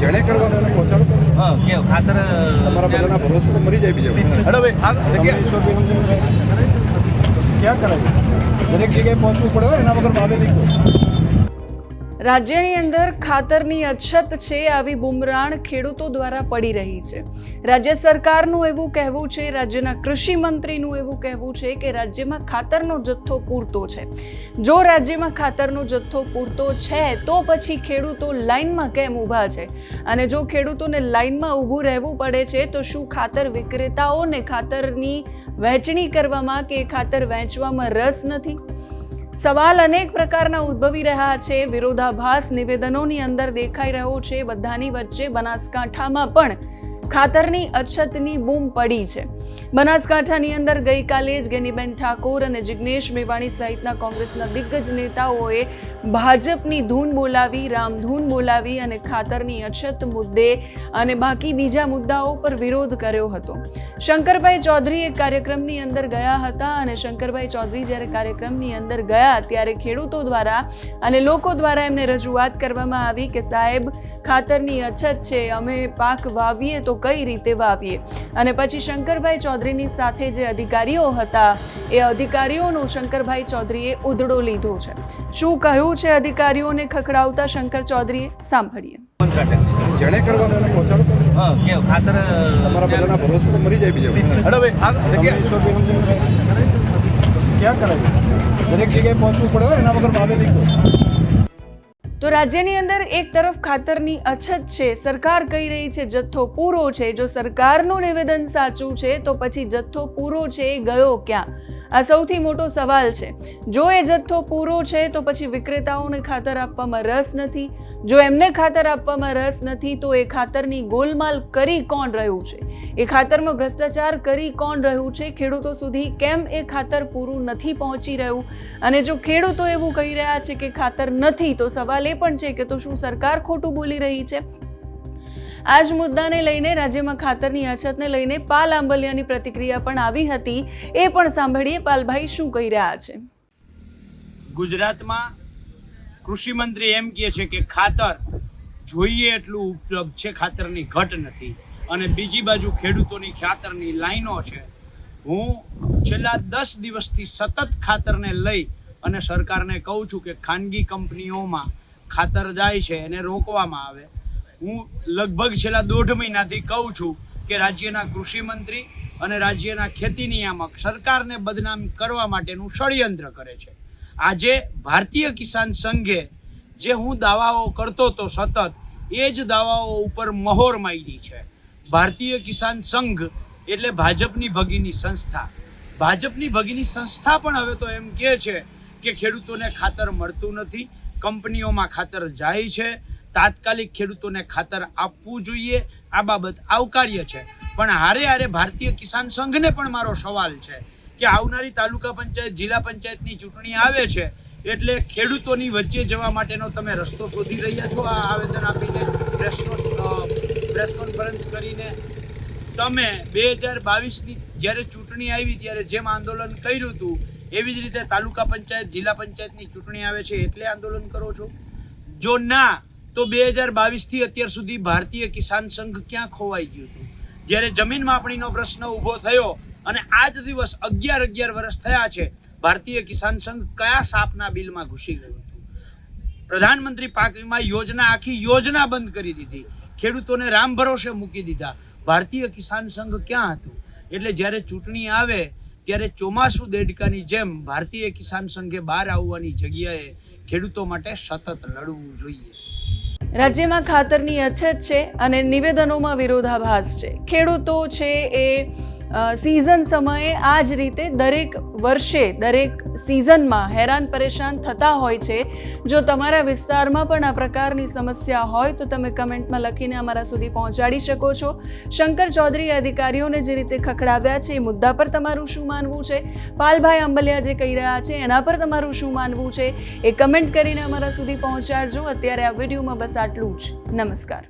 જેણે કરવાનું એને પહોંચાડો હા કે ખાતર તમારા બધાના ભરોસો તો મરી જાય બીજા. ભાઈ. ક્યાં કરાય દરેક જગ્યાએ પહોંચવું પડે એના વગર ભાવે નહીં. રાજ્યની અંદર ખાતરની અછત છે આવી બુમરાણ ખેડૂતો દ્વારા પડી રહી છે. રાજ્ય સરકારનું એવું કહેવું છે, રાજ્યના કૃષિ મંત્રીનું એવું કહેવું છે કે રાજ્યમાં ખાતરનો જથ્થો પૂરતો છે. જો રાજ્યમાં ખાતરનો જથ્થો પૂરતો છે, તો પછી ખેડૂતો લાઇનમાં કેમ ઊભા છે? અને જો ખેડૂતોને લાઇનમાં ઊભું રહેવું પડે છે, તો શું ખાતર વિક્રેતાઓને ખાતરની વહેંચણી કરવામાં કે ખાતર વહેંચવામાં રસ નથી? સવાલ અનેક પ્રકારના ઉદ્ભવી રહ્યા છે. વિરોધાભાસ નિવેદનોની અંદર દેખાઈ રહ્યો છે. બધાની વચ્ચે બનાસકાંઠામાં પણ ખાતરની અછતની બૂમ પડી છે. બનાસકાંઠાની અંદર ગઈકાલે જ ગેનીબેન ઠાકોર અને જિગ્નેશ મેવાણી સહિતના કોંગ્રેસના દિગ્ગજ નેતાઓએ ભાજપની ધૂન બોલાવી, રામધૂન બોલાવી અને ખાતરની અછત મુદ્દે અને બાકી બીજા મુદ્દાઓ પર વિરોધ કર્યો હતો. શંકરભાઈ ચૌધરી એક કાર્યક્રમની અંદર ગયા હતા અને શંકરભાઈ ચૌધરી જ્યારે કાર્યક્રમની અંદર ગયા ત્યારે ખેડૂતો દ્વારા અને લોકો દ્વારા એમને રજૂઆત કરવામાં આવી કે સાહેબ, ખાતરની અછત છે, અમે પાક વાવીએ તો કઈ રીતે વાવીએ અને પછી શંકરભાઈ ચૌધરીની સાથે જે અધિકારીઓ હતા એ અધિકારીઓનું શંકરભાઈ ચૌધરીએ ઉધડો લીધો છે શું કહ્યું છે અધિકારીઓને ખખડાવતા શંકર ચૌધરીએ સાંભળીએ જેણે કરવાનું એને પહોંચાડો તમે. હા કે ખાતર તમારા બધાના ભરોસે તો મરી જાય બીજા બધા. હેડો ભાઈ આગળ તમે ઈશ્વરભાઈ સમજીને કરાવી. ક્યાં કરાય દરેક જગ્યાએ પહોંચવું પડે એના વગર ભાવે નહીં. તો રાજ્યની અંદર એક તરફ ખાતરની અછત છે, સરકાર કહી રહી છે જથ્થો પૂરો છે. જો સરકારનું નિવેદન સાચું છે, તો પછી જથ્થો પૂરો છે એ ગયો ક્યાં? આ સૌથી મોટો સવાલ છે. જો એ જથ્થો પૂરો છે, તો પછી વિક્રેતાઓને ખાતર આપવામાં રસ નથી. જો એમને ખાતર આપવામાં રસ નથી, તો એ ખાતરની ગોલમાલ કરી કોણ રહ્યું છે? એ ખાતરમાં ભ્રષ્ટાચાર કરી કોણ રહ્યું છે? ખેડૂતો સુધી કેમ એ ખાતર પૂરું નથી પહોંચી રહ્યું? અને જો ખેડૂતો એવું કહી રહ્યા છે કે ખાતર નથી, તો સવાલ એ પણ છે કે તો શું સરકાર ખોટું બોલી રહી છે? આ જ મુદ્દાને લઈને રાજ્યમાં ખાતરની અછતને લઈને પાલ આંબલિયાની પ્રતિક્રિયા પણ આવી હતી. એ પણ સાંભળીએ પાલભાઈ શું કહી રહ્યા છે. ગુજરાતમાં કૃષિ મંત્રી એમ કહે છે કે ખાતર જોઈએ એટલું ઉપલબ્ધ છે, ખાતરની ઘટ નથી. અને બીજી બાજુ ખેડૂતોની ખાતરની લાઈનો છે. હું છેલ્લા દસ દિવસથી સતત ખાતરને લઈ અને સરકારને કહું છું કે ખાનગી કંપનીઓમાં ખાતર જાય છે, એને રોકવામાં આવે. હું લગભગ છેલ્લા દોઢ મહિનાથી કહું છું કે રાજ્યના કૃષિ મંત્રી અને રાજ્યના ખેતી નિયામક સરકારને બદનામ કરવા માટેનું ષડયંત્ર કરે છે. આજે ભારતીય કિસાન સંઘે જે હું દાવાઓ કરતો હતો સતત, એ જ દાવાઓ ઉપર મહોર મારી છે. ભારતીય કિસાન સંઘ એટલે ભાજપની ભગીની સંસ્થા. ભાજપની ભગીની સંસ્થા પણ હવે તો એમ કહે છે કે ખેડૂતોને ખાતર મળતું નથી, કંપનીઓમાં ખાતર જાય છે તાત્કાલિક ખેડૂતોને ખાતર આપવું જોઈએ. આ બાબત આવકાર્ય છે. પણ હારે હારે ભારતીય કિસાન સંઘને પણ મારો સવાલ છે કે આવનારી તાલુકા પંચાયત, જિલ્લા પંચાયતની ચૂંટણી આવે છે એટલે ખેડૂતોની વચ્ચે જવા માટેનો તમે રસ્તો શોધી રહ્યા છો આ આવેદન આપીને? પ્રેસ પ્રેસ કોન્ફરન્સ કરીને તમે બે હજાર બાવીસની જ્યારે ચૂંટણી આવી ત્યારે જેમ આંદોલન કર્યું હતું, એવી જ રીતે તાલુકા પંચાયત, જિલ્લા પંચાયતની ચૂંટણી આવે છે એટલે આંદોલન કરો છો? જો ના તો બે હજાર બાવીસથી અત્યાર સુધી ભારતીય કિસાન સંઘ ક્યાં ખોવાઈ ગયું હતું? જ્યારે જમીન માપણીનો પ્રશ્ન ઊભો થયો અને આજ દિવસ અગિયાર અગિયાર વર્ષ થયા છે, ભારતીય કિસાન સંઘ કયા સાપના બિલમાં ઘૂસી ગયું હતું? પ્રધાનમંત્રી પાક વીમા યોજના આખી યોજના બંધ કરી દીધી. ખેડૂતોને રામ ભરોસે મૂકી દીધા. ભારતીય કિસાન સંઘ ક્યાં હતું? એટલે જ્યારે ચૂંટણી આવે, ત્યારે ચોમાસું દેડકાની જેમ ભારતીય કિસાન સંઘે બહાર આવવાની જગ્યાએ ખેડૂતો માટે સતત લડવું જોઈએ. રાજ્યમાં ખાતરની અછત છે અને નિવેદનોમાં વિરોધાભાસ છે. ખેડૂતો છે એ સિઝન સમયે આ જ રીતે દરેક વર્ષે, દરેક સિઝનમાં હેરાન પરેશાન થતા હોય છે. જો તમારા વિસ્તારમાં પણ આ પ્રકારની સમસ્યા હોય, તો તમે કમેન્ટમાં લખીને અમારા સુધી પહોંચાડી શકો છો. શંકર ચૌધરી અધિકારીઓને જે રીતે ખખડાવ્યા છે, એ મુદ્દા પર તમારું શું માનવું છે? પાલભાઈ અંબલિયા જે કહી રહ્યા છે, એના પર તમારું શું માનવું છે? એ કમેન્ટ કરીને અમારા સુધી પહોંચાડજો. અત્યારે આ વિડીયોમાં બસ આટલું જ. નમસ્કાર.